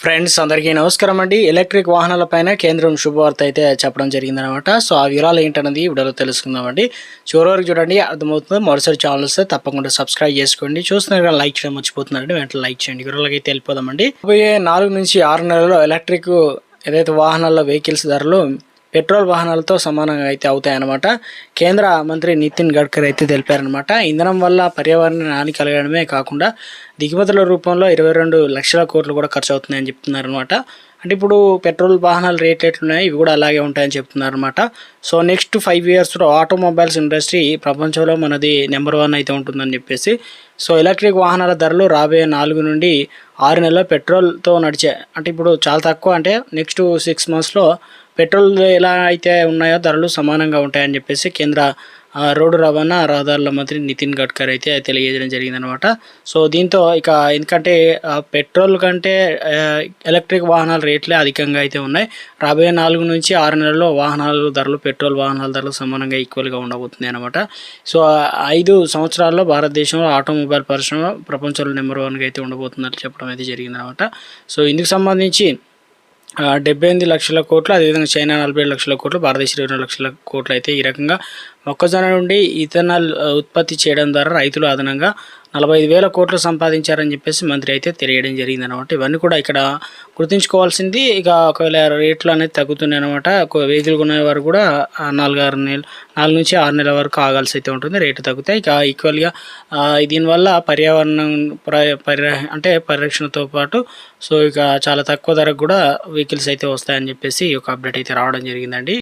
Friends అందరికీ నమస్కారం అండి. ఎలక్ట్రిక్ వాహనాలపైన కేంద్రం శుభవార్త అయితే చెప్పడం జరిగిందనమాట. సో ఆ వివరాలు ఏంటన్నది వీడియోలో తెలుసుకుందామండి చివరి వరకు చూడండి అర్థమవుతుంది. మరోసారి ఛానల్ వస్తే తప్పకుండా సబ్స్క్రైబ్ చేసుకోండి. చూస్తున్నారు లైక్ చేయడం మర్చిపోతున్నారండి. వెంటనే లైక్ చేయండి. వివరాలకి అయితే వెళ్ళిపోదామండి నాలుగు నుంచి ఆరు నెలల్లో ఎలక్ట్రిక్ ఏదైతే వాహనాల్లో వెహికల్స్ ధరలు పెట్రోల్ వాహనాలతో సమానంగా అయితే అవుతాయన్నమాట. కేంద్ర మంత్రి నితిన్ గడ్కరీ అయితే తెలిపారనమాట ఇంధనం వల్ల పర్యావరణ హాని కలగడమే కాకుండా దిగుమతుల రూపంలో ఇరవై రెండు లక్షల కోట్లు కూడా ఖర్చు అవుతున్నాయని చెప్తున్నారు అనమాట అంటే ఇప్పుడు పెట్రోల్ వాహనాల రేట్లు ఎట్లున్నాయి ఇవి కూడా అలాగే ఉంటాయని చెప్తున్నారు అనమాట సో నెక్స్ట్ ఫైవ్ ఇయర్స్లో ఆటోమొబైల్స్ ఇండస్ట్రీ ప్రపంచంలో మనది నెంబర్ వన్ అయితే ఉంటుందని చెప్పేసి. సో ఎలక్ట్రిక్ వాహనాల ధరలు రాబోయే నాలుగు నుండి ఆరు నెలల పెట్రోల్తో నడిచే అంటే ఇప్పుడు చాలా తక్కువ అంటే నెక్స్ట్ సిక్స్ మంత్స్లో పెట్రోల్ ఎలా అయితే ఉన్నాయో ధరలు సమానంగా ఉంటాయని చెప్పేసి కేంద్ర రోడ్డు రవాణా రహదారుల మంత్రి నితిన్ గడ్కరీ అయితే తెలియజేయడం జరిగిందనమాట సో దీంతో ఇక ఎందుకంటే పెట్రోల్ కంటే ఎలక్ట్రిక్ వాహనాల రేట్లే అధికంగా అయితే ఉన్నాయి. రాబోయే నాలుగు నుంచి ఆరు నెలల్లో వాహనాల ధరలు పెట్రోల్ వాహనాల ధరలు సమానంగా ఈక్వల్గా ఉండబోతుంది అనమాట సో ఐదు సంవత్సరాల్లో భారతదేశంలో ఆటోమొబైల్ పరిశ్రమ ప్రపంచంలో నెంబర్ వన్గా అయితే ఉండబోతుందని చెప్పడం అయితే జరిగిందనమాట సో ఇందుకు సంబంధించి డెబ్బై ఎనిమిది లక్షల కోట్లు అదేవిధంగా చైనా నలభై లక్షల కోట్లు భారతదేశం ఇరవై రెండు లక్షల కోట్లు అయితే ఈ రకంగా మొక్కజొన్న నుండి ఇథనాల్ ఉత్పత్తి చేయడం ద్వారా రైతులు అదనంగా నలభై ఐదు వేల కోట్లు సంపాదించారని చెప్పేసి మంత్రి అయితే తెలియడం జరిగింది అనమాట ఇవన్నీ కూడా ఇక్కడ గుర్తుంచుకోవాల్సింది. ఇక ఒకవేళ రేట్లు అనేది తగ్గుతున్నాయి అనమాట వెహికల్ కొనేవారు కూడా నాలుగు ఆరు నెలలు నాలుగు నుంచి ఆరు నెలల వరకు ఆగాల్సి అయితే ఉంటుంది. రేటు తగ్గుతాయి. ఇక ఈక్వల్గా దీనివల్ల పర్యావరణం పర్య- అంటే పరిరక్షణతో పాటు సో ఇక చాలా తక్కువ ధరకు కూడా వెహికల్స్ అయితే వస్తాయని చెప్పేసి ఒక అప్డేట్ అయితే రావడం జరిగిందండి.